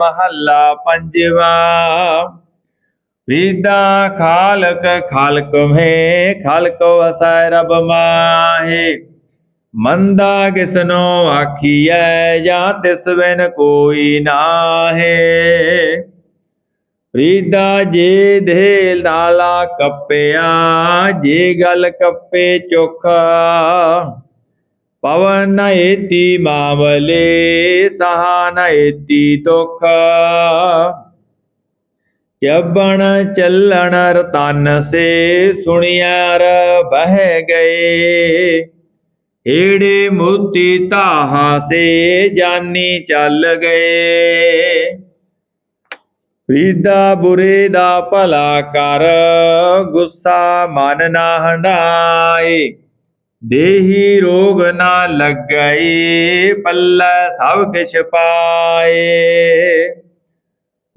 ਮਹੱਲਾ ਪੰਜਵਾ। ਰੀਦਾ ਖਾਲਕ ਖਾਲਕ ਮੇ, ਖਾਲਕ ਵਸੈ ਰਬ ਮਾਹੇ। ਮੰਦਾ ਕਿਸਨੋ ਆਖੀਐ, ਜਾਂ ਤਿਸ ਬਿਨ ਕੋਈ ਨਾਹੇ। ਰੀਦਾ ਜੇ ਦੇ ਨਾਲਾ ਕੱਪਿਆ, ਜੇ ਗਲ ਕੱਪੇ ਚੋਖਾ। ਪਵਨ ਨ ਏਤੀ ਮਾਵਲੇ ਸਹਾ ਨ ਏਤੀ ਜਬਣ ਚੱਲਣ ਰਤਨ ਸੇ ਸੁਣਿਆਰ ਬਹਿ ਗਏ ਏੜੇ ਮੋਤੀ ਤਾਹਾ ਸੇ ਜਾਨੀ ਚੱਲ ਗਏ ਰੀਦਾ ਬੁਰੇ ਦਾ ਭਲਾ ਕਰ ਗੁੱਸਾ ਮਨ ਨਾ ਹੰਡਾਏ ਦੇਹੀ ਰੋਗ ਨਾ ਲੱਗਈ, ਪੱਲੇ ਸਭ ਕਿਛ ਪਾਏ।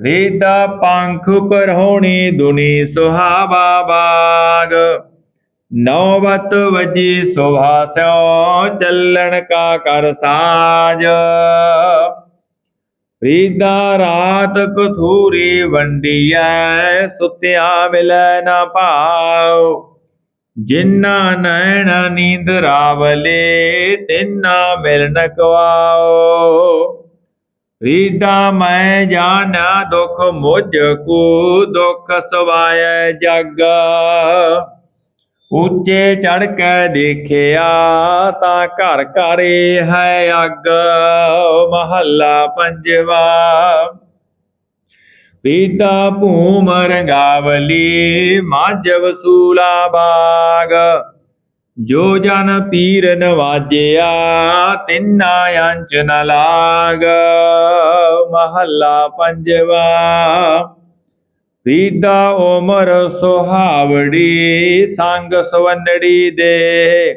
ਰੀਦਾ ਪੰਖ ਪਰ ਹੋਣੀ ਦੁਨੀ ਸੁਹਾਵਾ ਬਾਗ। ਨੌਬਤ ਵਜੀ ਸੁਭਾ ਚੱਲਣ ਕਾ ਕਰ ਸਾਜ। ਰੀਦਾ ਰਾਤ ਕਥੂਰੀ ਵੰਡੀਐ, ਸੁਤਿਆ ਮਿਲੈ ਨਾ ਭਾਉ। ਜਿਨ੍ਹਾਂ ਨੈਣ ਨੀਂਦ ਰਾਵਲੇ, ਤਿੰਨਾ ਮਿਲਨ ਕਵਾਓ ਰੀਦਾ ਮੈਂ ਜਾਣਾ ਦੁਖ ਮੁਝ ਕੋ, ਦੁਖ ਸਵਾਇ ਜਗ। ਉੱਚੇ ਚੜ ਕੇ ਦੇਖਿਆ ਤਾਂ ਘਰ ਘਰੇ ਹੈ ਅੱਗ। ਮਹੱਲਾ ਪੰਜਵਾ। ਪੀਤਾ ਭੂਮ ਰੰਗਾਵਲੀ ਮਾਝ ਵਸੂਲਾ ਬਾਗ। ਜੋ ਜਨ ਪੀਰ ਨਵਾਜਿਆ, ਤਿੰਨਾ ਅੰਚ ਨ ਲਾਗ। ਮਹੱਲਾ ਪੰਜਵਾ ਰੀਦਾ ਉਮਰ ਸੁਹਾਵੜੀ, ਸੰਗ ਸਵੰਨੜੀ ਦੇ।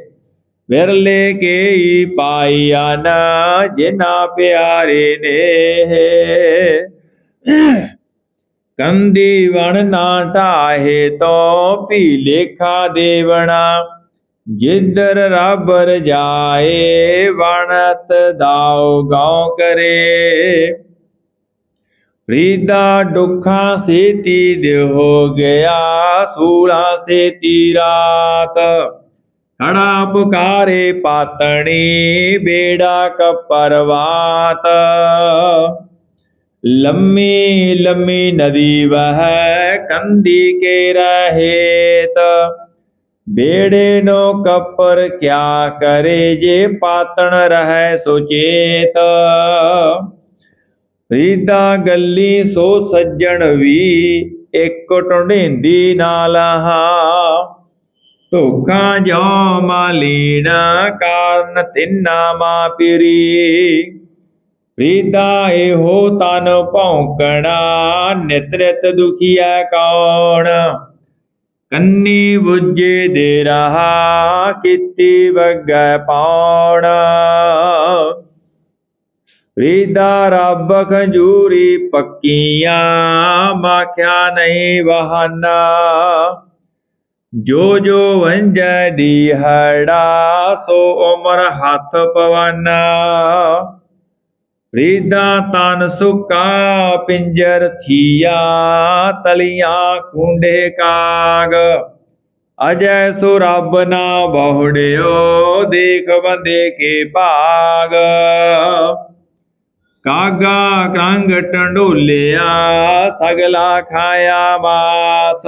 ਵਿਰਲੇ ਕੇਈ ਪਾਈਆ ਨਾ ਜਿਨਾ ਪਿਆਰੇ ਨੇ। ਕੰਦੀ ਵਣ ਨਾ ਢਾਹੇ ਤੋ ਭੀ ਲੇਖਾ ਦੇਵਣਾ, ਜਿੱਧਰ ਰੱਬ ਰਜਾਏ ਵਣਤ ਦਾਉ ਗਾਉ ਕਰੇ। ਰੀਦਾ ਦੁੱਖਾਂ ਸੇਤੀ ਦੇ ਹੋ ਗਿਆ, ਸੂਲਾ ਸੇਤੀ ਰਾਤ। ਖੜਾ ਪੁਕਾਰੇ ਪਾਤਣੀ, ਬੇੜਾ ਕਪਰਵਾਤ ਲੰਮੀ ਲੰਮੀ ਨਦੀ ਵਹਿ ਕੰਦੀ ਕੇ ਰਹੇਤ ਬੇੜੇ ਨੋ ਕਪਰ ਕਿਆ ਕਰੇ ਜੇ ਪਾਤਣ ਰਹਿ ਸੁਚੇਤ ਰੀਤਾ ਗੱਲੀ ਸੋ ਸੱਜਣ ਵੀ ਇੱਕ ਟੁੰਡੇਂਦੀ ਨਾਲ ਹਾ ਧੋਖਾ ਜੋ ਮਾਲੀਣਾ ਕਾਰਨ ਤਿੰਨਾ ਮਾ ਪਿਰੀ। ਰੀਦਾ ਇਹੋ ਤਨ ਭੌਂਕਣਾ, ਨਿਤ ਨਿਤ ਦੁਖੀਐ ਕੌਣ? ਕੰਨੀ ਬੁੱਝੇ ਦੇ ਰਹਾ, ਕੀਤੀ ਵਗੈ ਪਾਉਣ ਰੀਦਾ ਰੱਬ ਖੰਜੂਰੀ ਪੱਕੀਆਂ, ਮਾਖਿਆ ਨਹੀਂ ਬਹਾਨਾ। ਜੋ ਜੋ ਵੰਜੈ ਦੀ ਹੜਾ ਸੋ ਉਮਰ ਹੱਥ ਪਵਾਨਾ। ਰੀਦਾ ਤਨ ਸੁਕਾ ਪਿੰਜਰ ਥੀਆ, ਤਲੀਆਂ ਕੁੰਡੇ ਕਾਗ। ਅਜੈ ਸੋ ਰੱਬ ਨਾ ਬਹੁੜਿਓ, ਦੇਖ ਬੰਦੇ ਕੇ ਭਾਗ। ਕਾਗਾ ਕੰਗ ਟੰਡੋਲਿਆ, ਸਗਲਾ ਖਾਇਆ ਮਾਸ।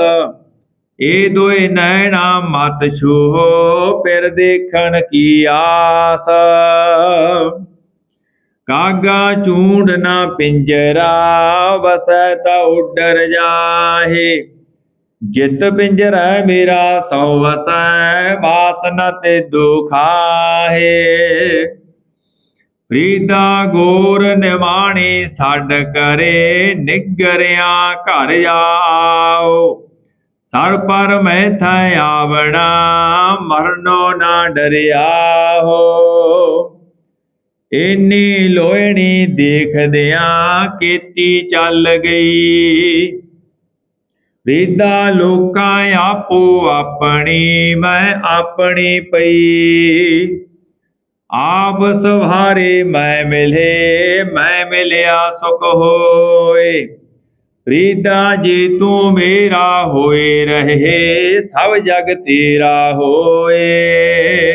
ਏ ਦੋਏ ਨੈਣਾ ਮਤ ਛੋਹ, ਫਿਰ ਦੇਖਣ ਕੀ ਆਸ। ਕਾਗਾ ਚੂੰਡ ਨਾ ਪਿੰਜਰਾ ਵਸੈ ਤਾ ਉੱਡਰ ਜਾਹੇ। ਜਿਤ ਪਿੰਜਰਾ ਮੇਰਾ ਸੋ ਵਸੈ ਵਾਸਨਾ ਤੇ ਦੁਖਾਹੇ। ਪ੍ਰੀਤਾ ਗੋਰ ਨਿਵਾਣੀ ਛੱਡ ਕਰੇ, ਨਿਗਰਿਆ ਘਰ ਆਓ। ਸਰ ਪਰ ਮੈਂ ਥੈ ਆਵਣਾ, ਮਰਨੋ ਨਾ ਡਰਿਆ ਹੋ। ਇੰਨੀ ਲੋਹਣੀ ਦੇਖਦਿਆਂ ਕੀਤੀ ਚੱਲ ਗਈ। ਰੀਦਾ ਲੋਕਾਂ ਆਪੋ ਆਪਣੀ, ਮੈਂ ਆਪਣੀ ਪਈ। ਆਪ ਸਵਾਰੇ ਮੈਂ ਮਿਲੇ, ਮੈਂ ਮਿਲਿਆ ਸੁਖ ਹੋਏ। ਪ੍ਰੀਤਾ ਜੇ ਤੂੰ ਮੇਰਾ ਹੋਏ ਰਹੇ, ਸਭ ਜਗ ਤੇਰਾ ਹੋਏ।